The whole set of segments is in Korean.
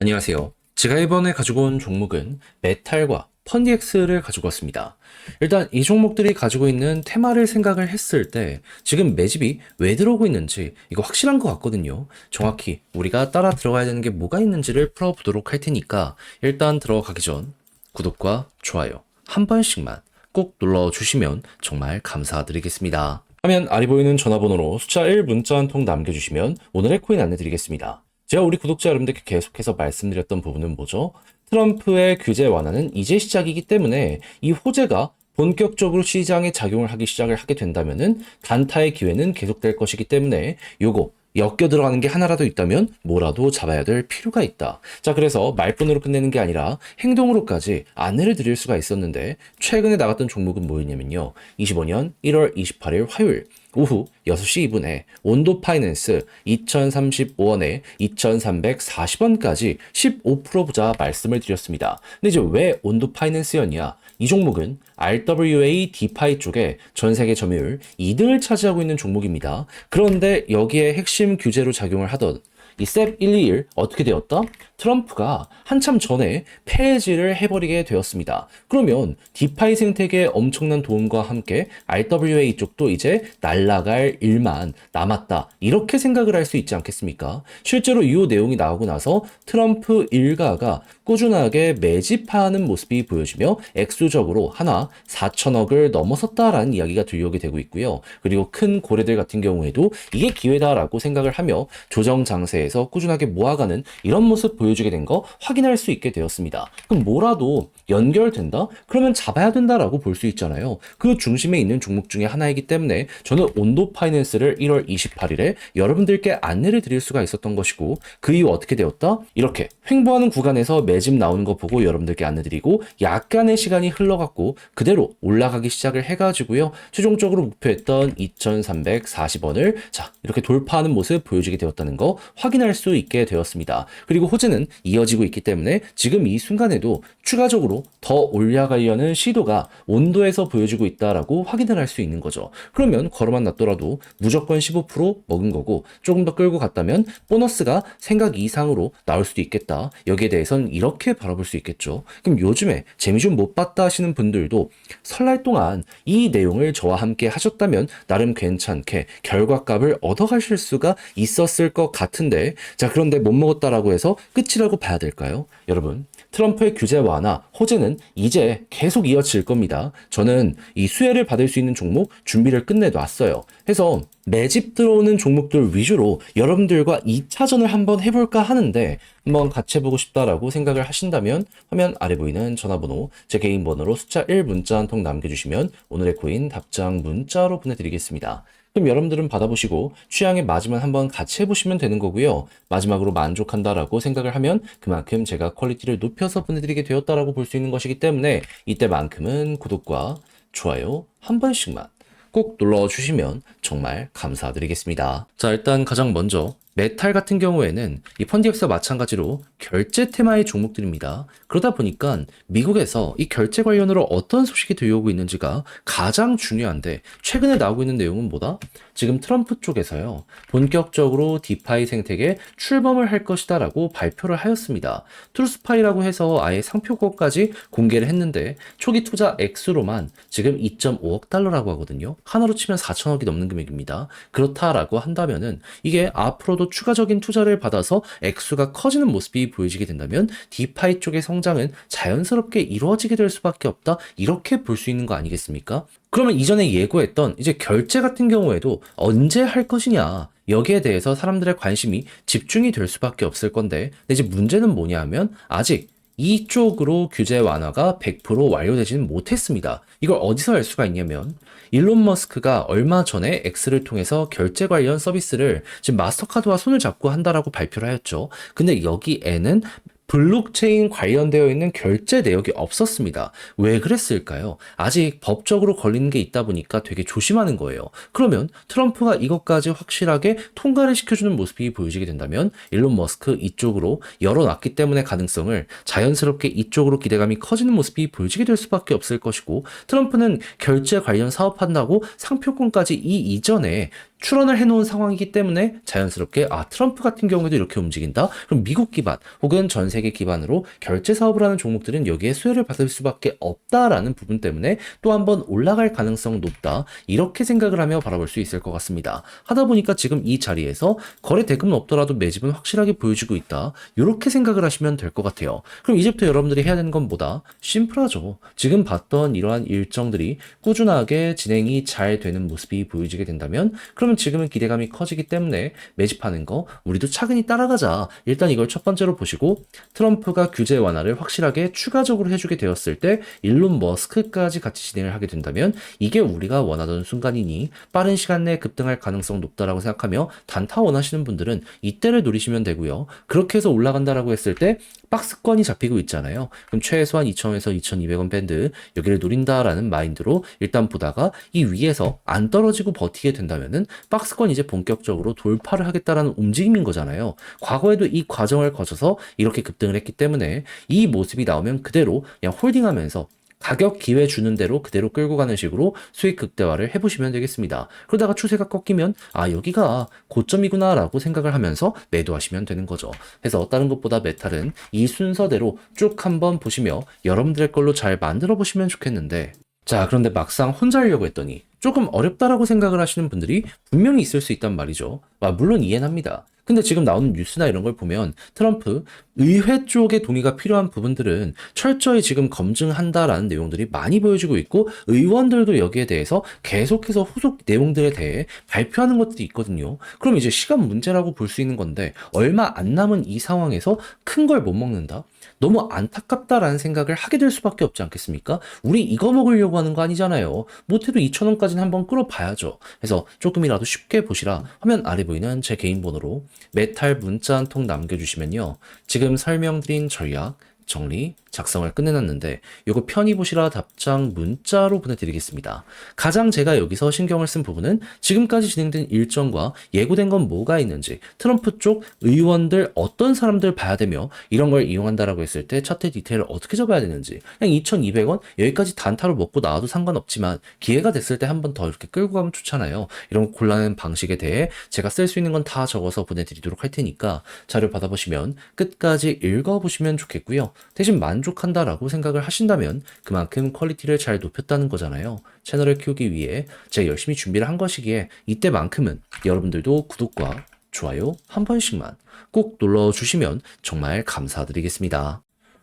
안녕하세요. 제가 이번에 가지고 온 종목은 메탈과 펀디엑스를 가지고 왔습니다. 일단 이 종목들이 가지고 있는 테마를 생각을 했을 때 지금 매집이 왜 들어오고 있는지 이거 확실한 것 같거든요. 정확히 우리가 따라 들어가야 되는 게 뭐가 있는지를 풀어보도록 할 테니까 일단 들어가기 전 구독과 좋아요 한 번씩만 꼭 눌러주시면 정말 감사드리겠습니다. 화면 아래 보이는 전화번호로 숫자 1 문자 한 통 남겨주시면 오늘의 코인 안내드리겠습니다. 제가 우리 구독자 여러분들께 계속해서 말씀드렸던 부분은 뭐죠? 트럼프의 규제 완화는 이제 시작이기 때문에 이 호재가 본격적으로 시장에 작용을 하기 시작을 하게 된다면은 단타의 기회는 계속될 것이기 때문에 요거 엮여 들어가는 게 하나라도 있다면 뭐라도 잡아야 될 필요가 있다. 자, 그래서 말뿐으로 끝내는 게 아니라 행동으로까지 안내를 드릴 수가 있었는데 최근에 나갔던 종목은 뭐였냐면요. 25년 1월 28일 화요일 오후 6시 2분에 온도 파이낸스 2035원에 2340원까지 15% 부자 말씀을 드렸습니다. 근데 이제 왜 온도 파이낸스였냐? 이 종목은 RWA 디파이 쪽에 전 세계 점유율 2등을 차지하고 있는 종목입니다. 그런데 여기에 핵심 규제로 작용을 하던 이 셉 121 어떻게 되었다? 트럼프가 한참 전에 폐지를 해버리게 되었습니다. 그러면 디파이 생태계의 엄청난 도움과 함께 RWA 쪽도 이제 날라갈 일만 남았다. 이렇게 생각을 할 수 있지 않겠습니까? 실제로 이 내용이 나오고 나서 트럼프 일가가 꾸준하게 매집하는 모습이 보여지며 액수적으로 하나 4천억을 넘어섰다라는 이야기가 들려오게 되고 있고요. 그리고 큰 고래들 같은 경우에도 이게 기회다라고 생각을 하며 조정 장세에서 꾸준하게 모아가는 이런 모습 보여 주게 된 거 확인할 수 있게 되었습니다. 그럼 뭐라도 연결된다? 그러면 잡아야 된다라고 볼 수 있잖아요. 그 중심에 있는 종목 중에 하나이기 때문에 저는 온도 파이낸스를 1월 28일에 여러분들께 안내를 드릴 수가 있었던 것이고 그 이후 어떻게 되었다? 이렇게 횡보하는 구간에서 매집 나오는 거 보고 여러분들께 안내 드리고 약간의 시간이 흘러갔고 그대로 올라가기 시작을 해가지고요. 최종적으로 목표했던 2340원을 자 이렇게 돌파하는 모습 보여주게 되었다는 거 확인할 수 있게 되었습니다. 그리고 호재는 이어지고 있기 때문에 지금 이 순간에도 추가적으로 더 올라가려는 시도가 온도에서 보여지고 있다라고 확인을 할 수 있는 거죠. 그러면 걸어만 놨더라도 무조건 15% 먹은 거고 조금 더 끌고 갔다면 보너스가 생각 이상으로 나올 수도 있겠다. 여기에 대해서는 이렇게 바라볼 수 있겠죠. 그럼 요즘에 재미 좀 못 봤다 하시는 분들도 설날 동안 이 내용을 저와 함께 하셨다면 나름 괜찮게 결과값을 얻어가실 수가 있었을 것 같은데 자 그런데 못 먹었다라고 해서 끝이라고 봐야 될까요? 여러분 트럼프의 규제 완화, 호재는 이제 계속 이어질 겁니다. 저는 이 수혜를 받을 수 있는 종목 준비를 끝내놨어요. 해서 매집 들어오는 종목들 위주로 여러분들과 2차전을 한번 해볼까 하는데 한번 같이 해보고 싶다라고 생각을 하신다면 화면 아래 보이는 전화번호 제 개인 번호로 숫자 1 문자 한 통 남겨주시면 오늘의 코인 답장 문자로 보내드리겠습니다. 그럼 여러분들은 받아보시고 취향에 맞으면 한번 같이 해보시면 되는 거고요. 마지막으로 만족한다라고 생각을 하면 그만큼 제가 퀄리티를 높여서 보내드리게 되었다라고 볼 수 있는 것이기 때문에 이때만큼은 구독과 좋아요 한 번씩만 꼭 눌러주시면 정말 감사드리겠습니다. 자, 일단 가장 먼저 메탈 같은 경우에는 이 펀디엑스와 마찬가지로 결제 테마의 종목들입니다. 그러다 보니까 미국에서 이 결제 관련으로 어떤 소식이 들려오고 있는지가 가장 중요한데 최근에 나오고 있는 내용은 뭐다? 지금 트럼프 쪽에서요. 본격적으로 디파이 생태계 출범을 할 것이다라고 발표를 하였습니다. 트루스파이라고 해서 아예 상표권까지 공개를 했는데 초기 투자 액수로만 지금 2.5억 달러라고 하거든요. 하나로 치면 4천억이 넘는 금액입니다. 그렇다라고 한다면은 이게 앞으로도 추가적인 투자를 받아서 액수가 커지는 모습이 보여지게 된다면 디파이 쪽의 성장은 자연스럽게 이루어지게 될 수밖에 없다. 이렇게 볼 수 있는 거 아니겠습니까? 그러면 이전에 예고했던 이제 결제 같은 경우에도 언제 할 것이냐. 여기에 대해서 사람들의 관심이 집중이 될 수밖에 없을 건데, 근데 이제 문제는 뭐냐 하면 아직 이쪽으로 규제 완화가 100% 완료되지는 못했습니다. 이걸 어디서 알 수가 있냐면 일론 머스크가 얼마 전에 X를 통해서 결제 관련 서비스를 지금 마스터카드와 손을 잡고 한다라고 발표를 하였죠. 근데 여기에는 블록체인 관련되어 있는 결제 내역이 없었습니다. 왜 그랬을까요? 아직 법적으로 걸리는 게 있다 보니까 되게 조심하는 거예요. 그러면 트럼프가 이것까지 확실하게 통과를 시켜주는 모습이 보여지게 된다면 일론 머스크 이쪽으로 열어놨기 때문에 가능성을 자연스럽게 이쪽으로 기대감이 커지는 모습이 보여지게 될 수밖에 없을 것이고 트럼프는 결제 관련 사업한다고 상표권까지 이 이전에 출원을 해놓은 상황이기 때문에 자연스럽게 아 트럼프 같은 경우에도 이렇게 움직인다. 그럼 미국 기반 혹은 전 세계 기반으로 결제 사업을 하는 종목들은 여기에 수혜를 받을 수밖에 없다라는 부분 때문에 또 한번 올라갈 가능성 높다. 이렇게 생각을 하며 바라볼 수 있을 것 같습니다. 하다 보니까 지금 이 자리에서 거래 대금은 없더라도 매집은 확실하게 보여지고 있다. 이렇게 생각을 하시면 될 것 같아요. 그럼 이제부터 여러분들이 해야 되는 건 뭐다? 심플하죠. 지금 봤던 이러한 일정들이 꾸준하게 진행이 잘 되는 모습이 보여지게 된다면 그 러면 지금은 기대감이 커지기 때문에 매집하는 거 우리도 차근히 따라가자. 일단 이걸 첫 번째로 보시고 트럼프가 규제 완화를 확실하게 추가적으로 해주게 되었을 때 일론 머스크까지 같이 진행을 하게 된다면 이게 우리가 원하던 순간이니 빠른 시간 내에 급등할 가능성 높다라고 생각하며 단타 원하시는 분들은 이때를 노리시면 되고요. 그렇게 해서 올라간다라고 했을 때 박스권이 잡히고 있잖아요. 그럼 최소한 2,000에서 2,200원 밴드 여기를 노린다라는 마인드로 일단 보다가 이 위에서 안 떨어지고 버티게 된다면은 박스권 이제 본격적으로 돌파를 하겠다라는 움직임인 거잖아요. 과거에도 이 과정을 거쳐서 이렇게 급등을 했기 때문에 이 모습이 나오면 그대로 그냥 홀딩하면서 가격 기회 주는 대로 그대로 끌고 가는 식으로 수익 극대화를 해보시면 되겠습니다. 그러다가 추세가 꺾이면 아 여기가 고점이구나 라고 생각을 하면서 매도하시면 되는 거죠. 그래서 다른 것보다 메탈은 이 순서대로 쭉 한번 보시며 여러분들의 걸로 잘 만들어 보시면 좋겠는데 자 그런데 막상 혼자 하려고 했더니 조금 어렵다라고 생각을 하시는 분들이 분명히 있을 수 있단 말이죠. 아, 물론 이해는 합니다. 근데 지금 나오는 뉴스나 이런 걸 보면 트럼프 의회 쪽의 동의가 필요한 부분들은 철저히 지금 검증한다라는 내용들이 많이 보여지고 있고 의원들도 여기에 대해서 계속해서 후속 내용들에 대해 발표하는 것들이 있거든요. 그럼 이제 시간 문제라고 볼 수 있는 건데 얼마 안 남은 이 상황에서 큰 걸 못 먹는다? 너무 안타깝다라는 생각을 하게 될 수밖에 없지 않겠습니까? 우리 이거 먹으려고 하는 거 아니잖아요. 못해도 2,000원까지는 한번 끌어봐야죠. 그래서 조금이라도 쉽게 보시라 화면 아래 보이는 제 개인 번호로 메탈 문자 한 통 남겨주시면요. 지금 설명드린 전략, 정리, 작성을 끝내놨는데 요거 편히 보시라 답장 문자로 보내드리겠습니다. 가장 제가 여기서 신경을 쓴 부분은 지금까지 진행된 일정과 예고된 건 뭐가 있는지 트럼프 쪽 의원들 어떤 사람들 봐야 되며 이런 걸 이용한다라고 했을 때 차트 디테일을 어떻게 잡아야 되는지 그냥 2,200원 여기까지 단타로 먹고 나와도 상관없지만 기회가 됐을 때 한 번 더 이렇게 끌고 가면 좋잖아요. 이런 곤란한 방식에 대해 제가 쓸 수 있는 건 다 적어서 보내드리도록 할 테니까 자료 받아보시면 끝까지 읽어보시면 좋겠고요. 대신 만 족한다라고 생각을 하신다면 그만큼 퀄리티를 잘 높였다는 거잖아요. 채널을 키우기 위해 제가 열심히 준비를 한 것이기에 이때만큼은 여러분들도 구독과 좋아요 한 번씩만 꼭 눌러주시면 정말 감사드리겠습니다.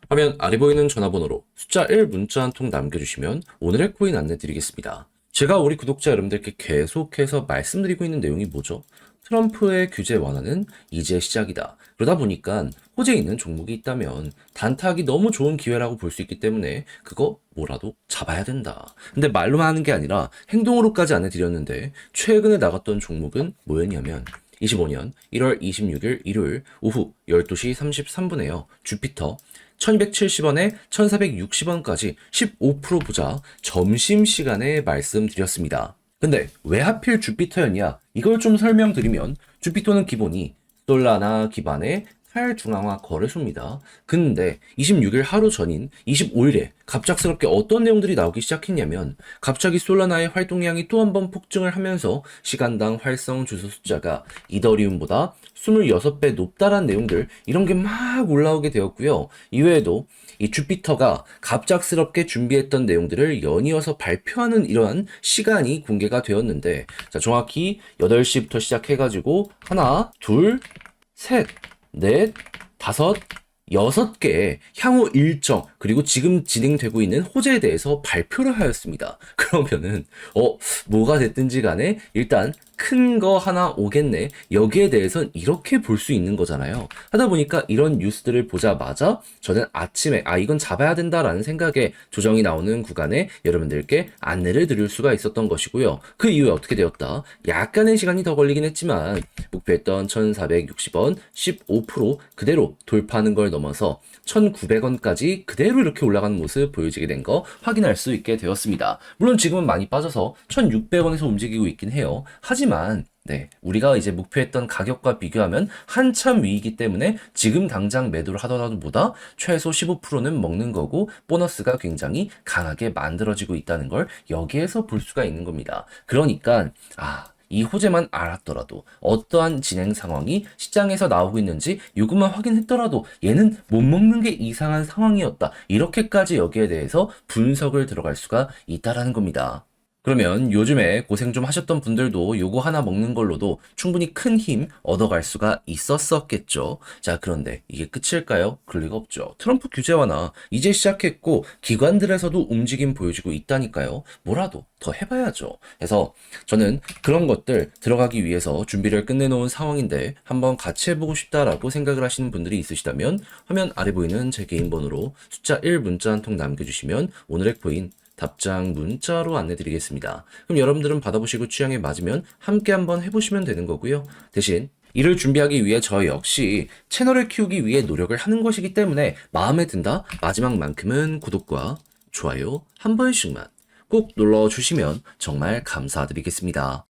화면 아래 보이는 전화번호로 숫자 1 문자 한 통 남겨주시면 오늘의 코인 안내 드리겠습니다. 제가 우리 구독자 여러분들께 계속해서 말씀드리고 있는 내용이 뭐죠? 트럼프의 규제 완화는 이제 시작이다. 그러다 보니까 호재에 있는 종목이 있다면 단타하기 너무 좋은 기회라고 볼 수 있기 때문에 그거 뭐라도 잡아야 된다. 근데 말로만 하는 게 아니라 행동으로까지 안내드렸는데 최근에 나갔던 종목은 뭐였냐면 25년 1월 26일 일요일 오후 12시 33분에요. 주피터 1270원에 1460원까지 15% 보자 점심시간에 말씀드렸습니다. 근데 왜 하필 주피터였냐? 이걸 좀 설명드리면 주피터는 기본이 솔라나 기반의 탈중앙화 거래소입니다. 근데 26일 하루 전인 25일에 갑작스럽게 어떤 내용들이 나오기 시작했냐면 갑자기 솔라나의 활동량이 또 한 번 폭증을 하면서 시간당 활성 주소 숫자가 이더리움보다 26배 높다란 내용들 이런 게 막 올라오게 되었고요. 이외에도 이 주피터가 갑작스럽게 준비했던 내용들을 연이어서 발표하는 이러한 시간이 공개가 되었는데 자 정확히 8시부터 시작해가지고 하나 둘 셋, 넷, 다섯, 여섯 개의 향후 일정 그리고 지금 진행되고 있는 호재에 대해서 발표를 하였습니다. 그러면은 어 뭐가 됐든지 간에 일단 큰 거 하나 오겠네. 여기에 대해선 이렇게 볼 수 있는 거잖아요. 하다 보니까 이런 뉴스들을 보자마자 저는 아침에 아 이건 잡아야 된다라는 생각에 조정이 나오는 구간에 여러분들께 안내를 드릴 수가 있었던 것이고요. 그 이후에 어떻게 되었다? 약간의 시간이 더 걸리긴 했지만 목표했던 1,460원 15% 그대로 돌파하는 걸 넘어서 1,900원까지 그대로 이렇게 올라가는 모습 보여지게 된 거 확인할 수 있게 되었습니다. 물론 지금은 많이 빠져서 1,600원에서 움직이고 있긴 해요. 하지만 네, 우리가 이제 목표했던 가격과 비교하면 한참 위이기 때문에 지금 당장 매도를 하더라도 보다 최소 15%는 먹는 거고 보너스가 굉장히 강하게 만들어지고 있다는 걸 여기에서 볼 수가 있는 겁니다. 그러니까 아 이 호재만 알았더라도 어떠한 진행 상황이 시장에서 나오고 있는지 요것만 확인했더라도 얘는 못 먹는 게 이상한 상황이었다. 이렇게까지 여기에 대해서 분석을 들어갈 수가 있다라는 겁니다. 그러면 요즘에 고생 좀 하셨던 분들도 요거 하나 먹는 걸로도 충분히 큰 힘 얻어갈 수가 있었었겠죠. 자, 그런데 이게 끝일까요? 그럴 리가 없죠. 트럼프 규제 완화 이제 시작했고 기관들에서도 움직임 보여주고 있다니까요. 뭐라도 더 해봐야죠. 그래서 저는 그런 것들 들어가기 위해서 준비를 끝내놓은 상황인데 한번 같이 해보고 싶다라고 생각을 하시는 분들이 있으시다면 화면 아래 보이는 제 개인 번호로 숫자 1 문자 한 통 남겨주시면 오늘의 코인 답장 문자로 안내드리겠습니다. 그럼 여러분들은 받아보시고 취향에 맞으면 함께 한번 해보시면 되는 거고요. 대신 이를 준비하기 위해 저 역시 채널을 키우기 위해 노력을 하는 것이기 때문에 마음에 든다 마지막만큼은 구독과 좋아요 한 번씩만 꼭 눌러주시면 정말 감사드리겠습니다.